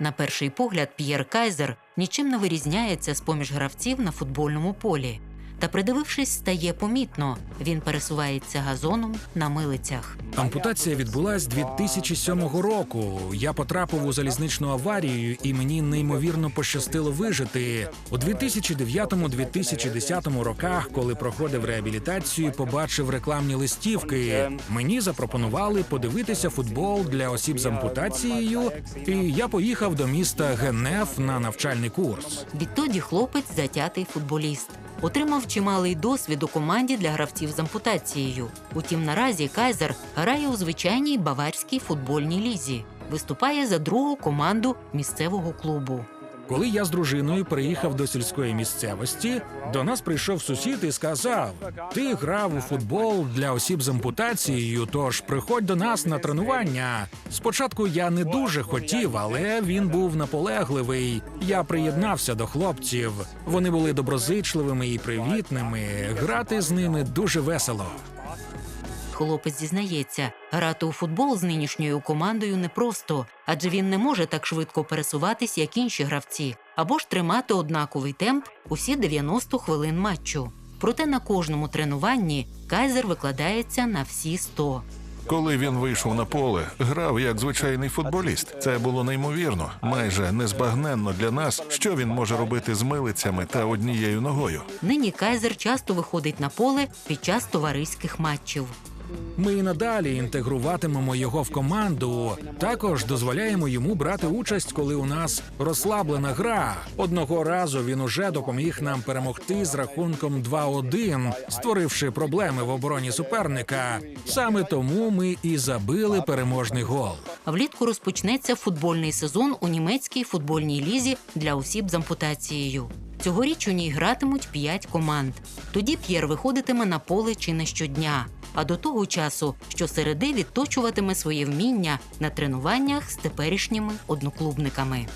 На перший погляд, П'єр Кайзер нічим не вирізняється з поміж гравців на футбольному полі. Та придивившись, стає помітно, він пересувається газоном на милицях. Ампутація відбулась 2007 року. Я потрапив у залізничну аварію, і мені неймовірно пощастило вижити. У 2009-2010 роках, коли проходив реабілітацію, побачив рекламні листівки. Мені запропонували подивитися футбол для осіб з ампутацією, і я поїхав до міста Генеф на навчальний курс. Відтоді хлопець затятий футболіст. Отримав чималий досвід у команді для гравців з ампутацією. Утім, наразі Кайзер грає у звичайній баварській футбольній лізі. Виступає за другу команду місцевого клубу. Коли я з дружиною приїхав до сільської місцевості, до нас прийшов сусід і сказав: Ти грав у футбол для осіб з ампутацією, тож приходь до нас на тренування. Спочатку я не дуже хотів, але він був наполегливий. Я приєднався до хлопців. Вони були доброзичливими і привітними. Грати з ними дуже весело. Хлопець зізнається, грати у футбол з нинішньою командою непросто, адже він не може так швидко пересуватись, як інші гравці, або ж тримати однаковий темп усі 90 хвилин матчу. Проте на кожному тренуванні Кайзер викладається на всі 100. Коли він вийшов на поле, грав як звичайний футболіст. Це було неймовірно, майже незбагненно для нас, що він може робити з милицями та однією ногою. Нині Кайзер часто виходить на поле під час товариських матчів. Ми і надалі інтегруватимемо його в команду. Також дозволяємо йому брати участь, коли у нас розслаблена гра. Одного разу він уже допоміг нам перемогти з рахунком 2-1, створивши проблеми в обороні суперника. Саме тому ми і забили переможний гол. Влітку розпочнеться футбольний сезон у німецькій футбольній лізі для осіб з ампутацією. Цьогоріч у ній гратимуть 5 команд. Тоді П'єр виходитиме на поле чи не щодня. А до того часу що середи відточуватиме своє вміння на тренуваннях з теперішніми одноклубниками.